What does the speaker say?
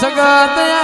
સગત